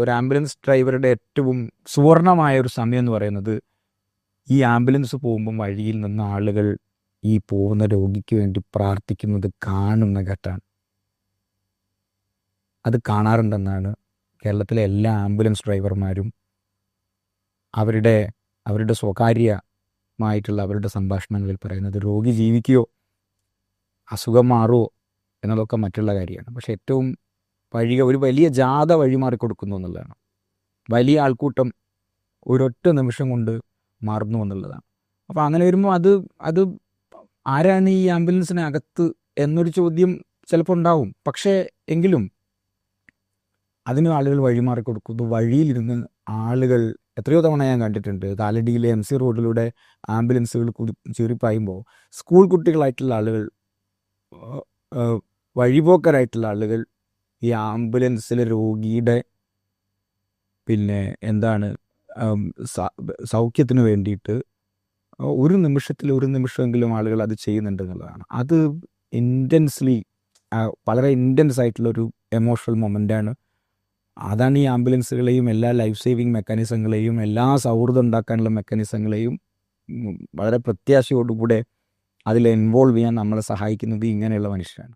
ഒരു ആംബുലൻസ് ഡ്രൈവറുടെ ഏറ്റവും സുവർണമായ ഒരു സമയം എന്ന് പറയുന്നത് ഈ ആംബുലൻസ് പോകുമ്പോൾ വഴിയിൽ നിന്ന് ആളുകൾ ഈ പോകുന്ന രോഗിക്ക് വേണ്ടി പ്രാർത്ഥിക്കുന്നത് കാണുന്ന ഘട്ടമാണ്. അത് കാണാറുണ്ടെന്നാണ് കേരളത്തിലെ എല്ലാ ആംബുലൻസ് ഡ്രൈവർമാരും അവരുടെ അവരുടെ സ്വകാര്യമായിട്ടുള്ള അവരുടെ സംഭാഷണങ്ങളിൽ പറയുന്നത് രോഗി ജീവിക്കുകയോ അസുഖം മാറുമോ എന്നതൊക്കെ മറ്റുള്ള കാര്യമാണ്. പക്ഷേ ഏറ്റവും വഴിക ഒരു വലിയ ജാഥ വഴിമാറി കൊടുക്കുന്നു എന്നുള്ളതാണ്. വലിയ ആൾക്കൂട്ടം ഒരൊറ്റ നിമിഷം കൊണ്ട് മാറുന്നു എന്നുള്ളതാണ്. അപ്പോൾ അങ്ങനെ വരുമ്പോൾ അത് അത് ആരാണ് ഈ ആംബുലൻസിനകത്ത് എന്നൊരു ചോദ്യം ചിലപ്പോൾ ഉണ്ടാവും. പക്ഷേ എങ്കിലും അതിന് ആളുകൾ വഴിമാറി കൊടുക്കുന്നു. വഴിയിലിരുന്ന് ആളുകൾ എത്രയോ തവണ ഞാൻ കണ്ടിട്ടുണ്ട് കാലടിയിലെ എം സി റോഡിലൂടെ ആംബുലൻസുകൾ ചീറിപ്പായുമ്പോൾ സ്കൂൾ കുട്ടികളായിട്ടുള്ള ആളുകൾ വഴിപോക്കരായിട്ടുള്ള ആളുകൾ ഈ ആംബുലൻസിലെ രോഗിയുടെ പിന്നെ എന്താണ് സൗഖ്യത്തിന് വേണ്ടിയിട്ട് ഒരു നിമിഷത്തിൽ ഒരു നിമിഷമെങ്കിലും ആളുകൾ അത് ചെയ്യുന്നുണ്ട് എന്നുള്ളതാണ്. അത് ഇന്റൻസ്ലി വളരെ ഇന്റൻസ് ആയിട്ടുള്ളൊരു എമോഷണൽ മൊമെന്റാണ് അതാണ് ഈ ആംബുലൻസുകളെയും എല്ലാ ലൈഫ് സേവിങ് മെക്കാനിസങ്ങളെയും എല്ലാ സൗഹൃദം ഉണ്ടാക്കാനുള്ള മെക്കാനിസങ്ങളെയും വളരെ പ്രത്യാശയോടുകൂടെ അതിൽ ഇൻവോൾവ് ചെയ്യാൻ നമ്മളെ സഹായിക്കുന്നത് ഇങ്ങനെയുള്ള മനുഷ്യരാണ്.